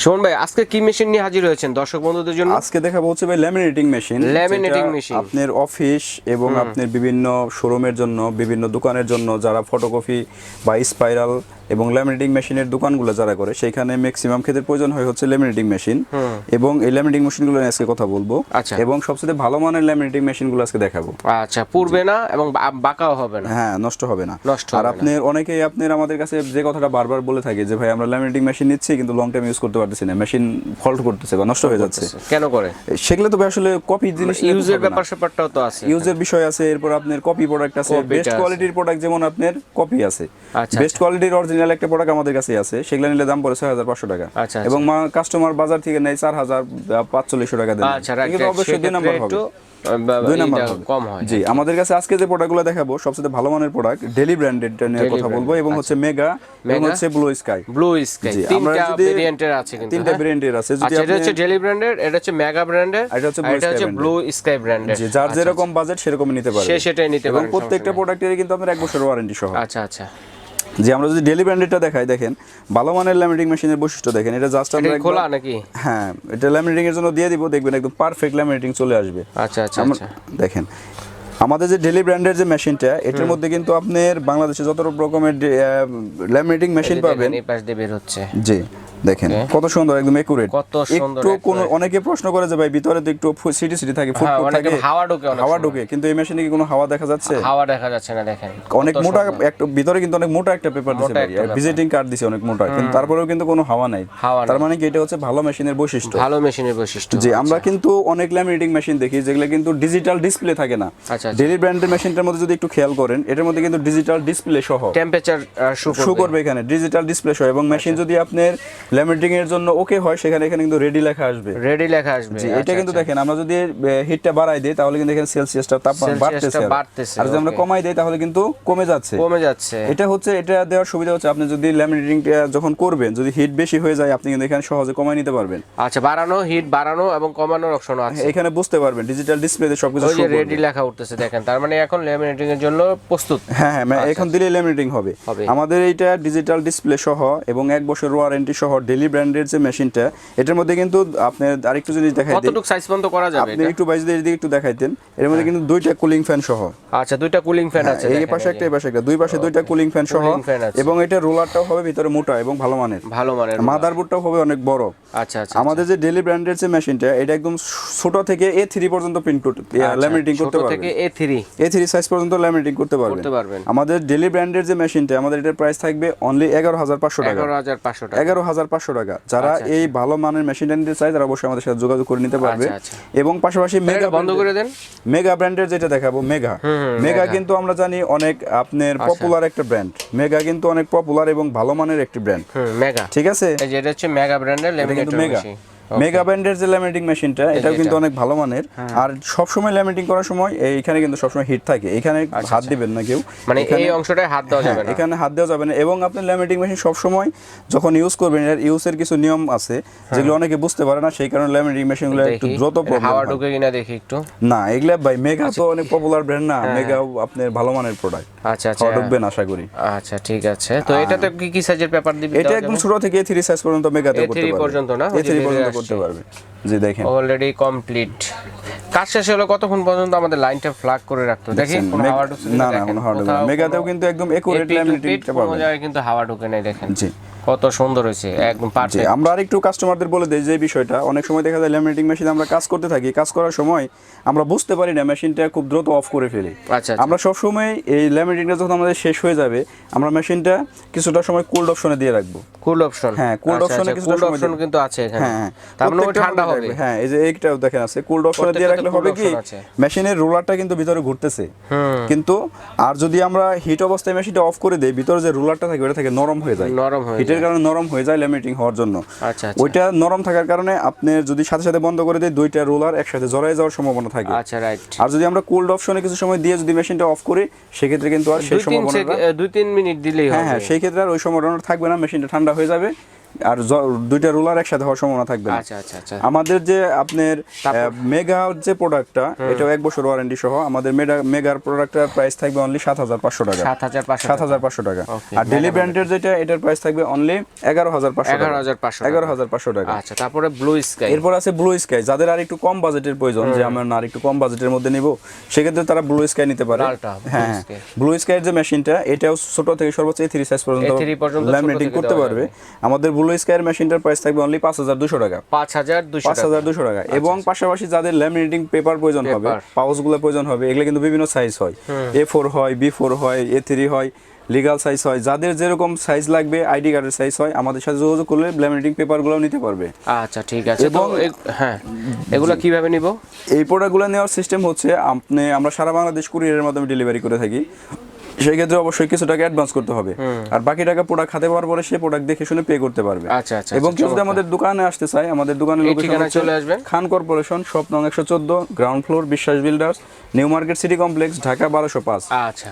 শোন ভাই আজকে কি মেশিন নিয়ে হাজির হয়েছেন দর্শক বন্ধুদের জন্য? আজকে দেখাবো হচ্ছে ভাই ল্যামিনেটিং মেশিন ল্যামিনেটিং মেশিন আপনার অফিস এবং আপনার বিভিন্ন শোরুমের জন্য বিভিন্ন দোকানের জন্য যারা ফটোকপি বা স্পাইরাল এবং ল্যামিনেটিং মেশিনের দোকানগুলো যারা করে সেখানে ম্যাক্সিমাম ক্ষেত্রে প্রয়োজন হয় হচ্ছে ল্যামিনেটিং মেশিন এবং এই ল্যামিনেটিং মেশিনগুলো নিয়ে আজকে কথা বলব। আচ্ছা। এবং সবচেয়ে ভালো মানের ল্যামিনেটিং মেশিনগুলো আজকে দেখাবো। আচ্ছা পূর্বে না এবং বাঁকাও হবে না। হ্যাঁ নষ্ট হবে না। নষ্ট আর হবে না। আপনার অনেকেই আপনার আমাদের কাছে যে কথাটা বারবার বলে থাকে যে ভাই আমরা ল্যামিনেটিং মেশিন নিচ্ছি কিন্তু লং টাইম ইউজ করতে পারতেছি না। মেশিন ফল্ট করতেছে বা নষ্ট হয়ে যাচ্ছে। কেন করে? সেগুলো তো আসলে কপি জিনিস ইউজের ব্যাপার স্যাপারটাও তো আছে ইউজের বিষয় আছে এরপর আপনার কপি প্রোডাক্ট আছে। বেস্ট কোয়ালিটির প্রোডাক্ট যেমন আপনার কপি আছে। আচ্ছা, বেস্ট কোয়ালিটির অরিজিনাল একটা প্রোডাক্ট আমাদের কাছে আছে। সেগুলো নিলে দাম পড়ে ছয় হাজার পাঁচশো টাকা। আচ্ছা, এবং কাস্টমার বাজার থেকে নেয় চার হাজার পাঁচচল্লিশশো টাকা দেয় আচ্ছা কিন্তু অবশ্যই দুই নাম্বার হবে। দুই নাম্বার কম হয়। জি আমাদের কাছে আজকে যে প্রোডাক্টগুলো দেখাবো সবচেয়ে ভালো মানের প্রোডাক্ট ডেলি ব্র্যান্ডেড নিয়ে কথা বলব এবং হচ্ছে মেগা এবং হচ্ছে ব্লু স্কাই ব্লু স্কাই তিনটা ভেরিয়েন্টের আছে কিন্তু তিনটা হ্যাঁ? ভেরিয়েন্টের আছে। যদি আচ্ছা এটা হচ্ছে ডেলি ব্র্যান্ডের এটা হচ্ছে মেগা ব্র্যান্ডের এটা হচ্ছে। ব্লু স্কাই ব্র্যান্ডের জি যার যেরকম বাজেট সেরকম নিতে পারবে সে সেটাই নিতে এবং প্রত্যেকটা প্রোডাক্টের কিন্তু আপনার এক বছর ওয়ারেন্টি সহ। আচ্ছা আচ্ছা। যে আমরা যদি ডেলি ব্র্যান্ডেডটা দেখাই দেখেন ভালো মানের ল্যামিনেটিং মেশিনের বৈশিষ্ট্য দেখেন এটা জাস্ট আমরা খোলা নাকি? হ্যাঁ এটা ল্যামিনেটিং এর জন্য দিয়ে দিব দেখবেন একদম পারফেক্ট ল্যামিনেটিং চলে আসবে। আচ্ছা আচ্ছা আচ্ছা। দেখেন আমাদের যে ডেলি ব্র্যান্ডের যে মেশিনটা এটার মধ্যে কিন্তু আপনার বাংলাদেশে যত রকমের ল্যামিনেটিং মেশিন পাবেন এই পাশ দিয়ে বের হচ্ছে। জি দেখেন কত সুন্দর একদম একুরেট কত সুন্দর, একটু কোন অনেকে প্রশ্ন করে যে ভাই ভিতরে তো একটু সিটি সিটি থাকে হ্যাঁ, ফুটফুট অনেকে থাকে হাওয়া ঢোকে হাওয়া ঢোকে কিন্তু এই মেশিনে কি কোনো হাওয়া দেখা যাচ্ছে? হাওয়া দেখা যাচ্ছে না দেখেন অনেক মোটা। একটা ভিতরে কিন্তু অনেক মোটা একটা পেপার দিছে ভাই ভিজিটিং কার্ড দিছে অনেক মোটা কিন্তু তারপরেও কিন্তু কোনো হাওয়া নাই। তার মানে কি এটা হচ্ছে ভালো মেশিনের বৈশিষ্ট্য? ভালো মেশিনের বৈশিষ্ট্য যে আমরা কিন্তু অনেক ল্যামিনেটিং মেশিন দেখি যেগুলো কিন্তু ডিজিটাল ডিসপ্লে থাকে না। আচ্ছা, আচ্ছা। ডেলি ব্র্যান্ডের মেশিনটার মধ্যে যদি একটু খেয়াল করেন এটার মধ্যে কিন্তু ডিজিটাল ডিসপ্লে সহ। টেম্পারেচার শো করবে। এখানে ডিজিটাল ডিসপ্লে সহ এবং মেশিন যদি আপনার ল্যামিনেটিং এর জন্য ওকে হয় সেখানে এখানে কিন্তু রেডি লেখা আসবে রেডি লেখা আসবে জি, এটা আচ্ছা, কিন্তু আচ্ছা। দেখেন আমরা যদি হিটটা বাড়াই দিই তাহলে কিন্তু এখানে সেলসিয়াসটা তাপমাত্রা বাড়তেছে আর। বাড়তেছে, আর যদি আমরা কমাই দিই তাহলে কিন্তু কমে যাচ্ছে কমে যাচ্ছে এটা হচ্ছে এটা দেওয়ার সুবিধা হচ্ছে আপনি যদি ল্যামিনেটিংটা যখন করবেন যদি হিট বেশি হয়ে যায় আপনি কিন্তু এখানে সহজে কমাই নিতে পারবেন আচ্ছা বাড়ানো হিট বাড়ানো এবং কমানোর অপশন আছে এখানে বুঝতে পারবেন ডিজিটাল ডিসপ্লেতে সবকিছু করবে। রেডি লেখা উঠতেছে দেখেন তার মানে এখন ল্যামিনেটিং এর জন্য প্রস্তুত হ্যাঁ হ্যাঁ মানে এখন দিলে ল্যামিনেটিং হবে হবে। আমাদের এইটা ডিজিটাল ডিসপ্লে সহ এবং এক বছর ওয়ারেন্টি সহ ডেলি ব্র্যান্ডের যে মেশিনটা এটার মধ্যে কিন্তু আপনি আরেকটু জিনিস দেখাই কতটুকু সাইজ পর্যন্ত করা যাবে আপনি? একটু বাইজ দিয়ে একটু দেখাইতেন এর মধ্যে কিন্তু দুইটা কুলিং ফ্যান সহ। আচ্ছা দুইটা কুলিং ফ্যান আছে হ্যাঁ, এই পাশে একটা। এই পাশে একটা দুই পাশে দুইটা কুলিং ফ্যান সহ। এবং এটা রোলারটাও হবে ভিতরে মোটা এবং ভালো মানের। ভালো মানের মাদারবোর্ডটাও হবে অনেক বড়। আচ্ছা আচ্ছা আমাদের যে ডেলি ব্র্যান্ডের যে মেশিনটা এটা একদম ছোট থেকে এ থ্রি পর্যন্ত প্রিন্ট করতে ল্যামিনেটিং করতে আচ্ছা, থেকে A three A three size পর্যন্ত ল্যামিনেটিং করতে পারবেন। আমাদের ডেলি ব্র্যান্ডের যে মেশিনটা আমাদের এটার প্রাইস থাকবে অনলি এগারো হাজার পাঁচশো টাকা। এগারো হাজার পাঁচশো টাকা। এগারো হাজার পাঁচশো টাকা। যারা আচ্ছা, এই ভালো মানের মেশিনটা নিতে চায় তারা অবশ্যই আমাদের সাথে যোগাযোগ করে নিতে পারবে। আচ্ছা, আচ্ছা। এবং পাশাপাশি মেগা বন্ধ করে দেন। মেগা ব্র্যান্ডের যেটা দেখাবো মেগা মেগা কিন্তু আমরা জানি অনেক আপনার আচ্ছা। পপুলার একটা ব্র্যান্ড মেগা কিন্তু অনেক পপুলার এবং ভালো মানের একটি ব্র্যান্ড মেগা ঠিক আছে? এটা হচ্ছে মেগা ব্র্যান্ডের এটা কিন্তু ল্যামিনেটর মেগা মেগা ব্র্যান্ডের যে ল্যামিনেটিং মেশিনটা এটাও কিন্তু অনেক ভালো মানের। আর সবসময় ল্যামিনেটিং করার সময় এইখানে কিন্তু সবসময় হিট থাকে। এখানে হাত দিবেন না কেউ। আচ্ছা, মানে এই অংশটায় হাত দেওয়া যাবে হ্যাঁ, না। এখানে হাত দেওয়া যাবে না। এবং আপনার ল্যামিনেটিং মেশিন সবসময় যখন ইউজ করবেন এর ইউজের কিছু নিয়ম আছে যেগুলো অনেকে বুঝতে পারে না সেই কারণে ল্যামিনেটিং মেশিনগুলো একটু দ্রুত প্রবলেম হাওয়া ঢুকে কিনা দেখি একটু। না এগুলা ভাই মেগা তো অনেক পপুলার ব্র্যান্ড না। মেগাও আপনার ভালো মানের প্রোডাক্ট আচ্ছা আচ্ছা। হাওয়া ঢুকবে না আশা করি। আচ্ছা ঠিক আছে। তো এটাতে কি কি সাইজের পেপার দিবি এটা একদম ছোট থেকে থ্রি সাইজ পর্যন্ত মেগাতে করতে A3 পারবে পর্যন্ত না? এ ওই যে থ্রি বেরিয়ে পর্যন্ত আসছে। করতে পারবে। জি দেখেন। অলরেডি কমপ্লিট কাজ শেষ হলো কতক্ষণ পর্যন্ত আমাদের লাইনটা ফ্ল্যাগ করে রাখতো দেখি দেখছেন, কোনো মেগ- হাওয়া ঢুকছে না, না, দেখেন। কোনো হাওয়া ঢুকে মেগাতেও কিন্তু একদম একুরেট কোনো জায়গায় কিন্তু হাওয়া ঢুকে নাই দেখেন। জি। কত সুন্দর হয়েছে একদম পারফেক্ট আমরা আরেকটু কাস্টমারদের বলে দেই যে বিষয়টা অনেক সময় দেখা যায় ল্যামিনেটিং মেশিন আমরা কাজ করতে থাকি কাজ করার সময় আমরা বুঝতে পারি না মেশিনটা খুব দ্রুত অফ করে ফেলি। আচ্ছা আমরা সব সময় এই ল্যামিনেটিংটা যখন আমাদের শেষ হয়ে যাবে আমরা মেশিনটা কিছুটা সময় কোল্ড অপশনে দিয়ে রাখব। কুল অপশন হ্যাঁ, cooled option এ কিছুটা সময় অপশন কিন্তু আছে এখানে। হ্যাঁ হ্যাঁ। তার মানে ঠান্ডা হবে। হ্যাঁ এই যে এইটাও দেখেন আছে। কোল্ড অপশনে দিয়ে রাখলে হবে কি? মেশিনের রোলারটা কিন্তু ভিতরে ঘুরতেছে। কিন্তু আর যদি আমরা হিট অবস্থায় মেশিনটা অফ করে দেই ভিতরে যে রোলারটা থাকে ওটা থাকে নরম হয়ে যায়। নরম হয়ে হিটের কারণে নরম হয়ে যায় ল্যামিনেটিং হওয়ার জন্য। আচ্ছা আচ্ছা। ওইটা নরম থাকার কারণে আপনি যদি সাথে সাথে বন্ধ করে দেয় দুইটা রোলার একসাথে জড়ায় যাওয়ার সম্ভাবনা থাকে। আচ্ছা রাইট আর যদি আমরা কোল্ড অপশনে কিছু সময় দিয়ে যদি মেশিনটা অফ করি সেক্ষেত্রে কিন্তু আর সেই সেকেন্ড দুই তিন মিনিট দিলেই হ্যাঁ হবে। হ্যাঁ সেই ক্ষেত্রে আর ওই সম্ভাবনা থাকবে না মেশিনটা ঠান্ডা হয়ে যাবে। আর দুইটা রুলার একসাথে হওয়ার সম্ভাবনা থাকবে আচ্ছা আচ্ছা আচ্ছা। আমাদের যে আপনার মেগা যে প্রোডাক্টটা এটাও এক বছর ওয়ারেন্টি সহ আমাদের মেগার প্রোডাক্টের প্রাইস থাকবে অনলি সাত হাজার পাঁচশো টাকা। সাত হাজার পাঁচশো টাকা। আর ডেলি ব্র্যান্ডের যেটা এটার প্রাইস থাকবে অনলি এগারো হাজার পাঁচশো এগারো হাজার পাঁচশো এগারো হাজার পাঁচশো টাকা। আচ্ছা তারপরে ব্লু স্কাই এরপর আছে ব্লু স্কাই যাদের আর একটু কম বাজেটের প্রয়োজন যে আমরা আর একটু কম বাজেটের মধ্যে নিব সেক্ষেত্রে তারা ব্লু স্কাই নিতে পারে। হ্যাঁ ব্লু স্কাইয়ের যে মেশিনটা এটাও ছোট থেকে সর্বোচ্চ থ্রি সাইজ পর্যন্ত A3 পর্যন্ত ছোট ল্যামিনেটিং করতে পারবে। আমাদের ব্লু স্কাইয়ের মেশিনটার প্রাইস থাকবে অনলি পাঁচ হাজার দুশো টাকা। পাঁচ হাজার দুশো পাঁচ হাজার দুশো টাকা। এবং পাশাপাশি যাদের ল্যামিনেটিং পেপার প্রয়োজন হবে Paper। পাউচগুলো প্রয়োজন হবে এগুলো কিন্তু বিভিন্ন সাইজ হয়। এ ফোর হয় বি ফোর হয় এ থ্রি হয় লিগাল সাইজ হয়। যাদের যেরকম সাইজ লাগবে আইডি কার্ডের সাইজ হয় আমাদের সাথে যোগাযোগ করলে ল্যামিনেটিং পেপারগুলো নিতে পারবে। আচ্ছা ঠিক আছে। এবং- হ্যাঁ এগুলো কীভাবে নিব? এই প্রোডাক্টগুলো নেওয়ার সিস্টেম হচ্ছে আপনি আমরা সারা বাংলাদেশ কুরিয়ারের মাধ্যমে ডেলিভারি করে থাকি। সেই ক্ষেত্রে অবশ্যই কিছু টাকা অ্যাডভান্স করতে হবে। আর বাকি টাকা প্রোডাক্ট হাতে পাওয়ার পরে সে প্রোডাক্ট দেখে শুনে পে করতে পারবে। আচ্ছা, আচ্ছা, এবং আচ্ছা, কেউ যদি আমাদের দোকানে আসতে চায় আমাদের দোকানের লোকেশন চলে আসবেন? খান কর্পোরেশন শপ নং একশো চোদ্দ ground floor Biswas builders new market city complex Dhaka বারোশো পাঁচ। আচ্ছা।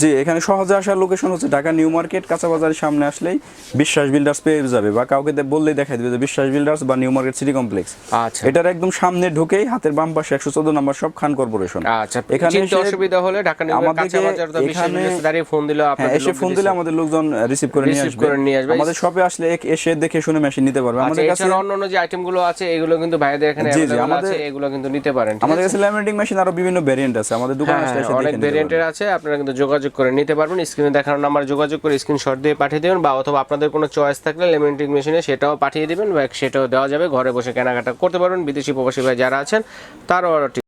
জি এখানে সহজে আসার লোকেশন হচ্ছে ঢাকা নিউ মার্কেট কাঁচা বাজারের সামনে আসলেই বিশ্বাস বিল্ডার্স পেয়ে যাবে বা কাউকে বললেই দেখাই দেবে যে বিশ্বাস বিল্ডার্স বা নিউ মার্কেট সিটি কমপ্লেক্স আচ্ছা। এটার একদম সামনে ঢুকেই হাতের বাম পাশে একশো চোদ্দ নম্বর সব খান কর্পোরেশন আচ্ছা এখানে অসুবিধা হলে ঢাকা নিউ আমাদেরকে কাঁচা বাজার এখানে- বিশেষ দাঁড়িয়ে ফোন দিলে হ্যাঁ আপনাদের এসে ফোন দিলে আমাদের লোকজন রিসিভ করে নিয়ে আসবে। করে নিয়ে আসবে। আমাদের শপে আসলে এসে দেখে শুনে মেশিন নিতে পারবে। আচ্ছা আমাদের কাছে এছাড়া অন্যান্য যে আইটেমগুলো আছে এগুলো কিন্তু ভাইদের এখানে জি, জি, available আমাদের- আছে এগুলো কিন্তু নিতে পারেন আমাদের কাছে ল্যামিনেটিং মেশিন আরও বিভিন্ন ভেরিয়েন্ট আছে। আমাদের দোকানে হ্যাঁ, আসলে এসে অনেক ভেরিয়েন্টের আছে আপনারা কিন্তু যোগাযোগ করে নিতে পারবেন। স্ক্রিনে দেখানোর নাম্বার যোগাযোগ করে স্ক্রিনশট দিয়ে পাঠিয়ে দেবেন বা অথবা আপনাদের কোনো চয়েস থাকলে লেমিনেটিং মেশিনে সেটাও পাঠিয়ে দিবেন বা সেটাও দেওয়া যাবে। ঘরে বসে কেনাকাটা করতে পারবেন। বিদেশি প্রবাসী ভাই যারা আছেন তারাও অর্ডারটি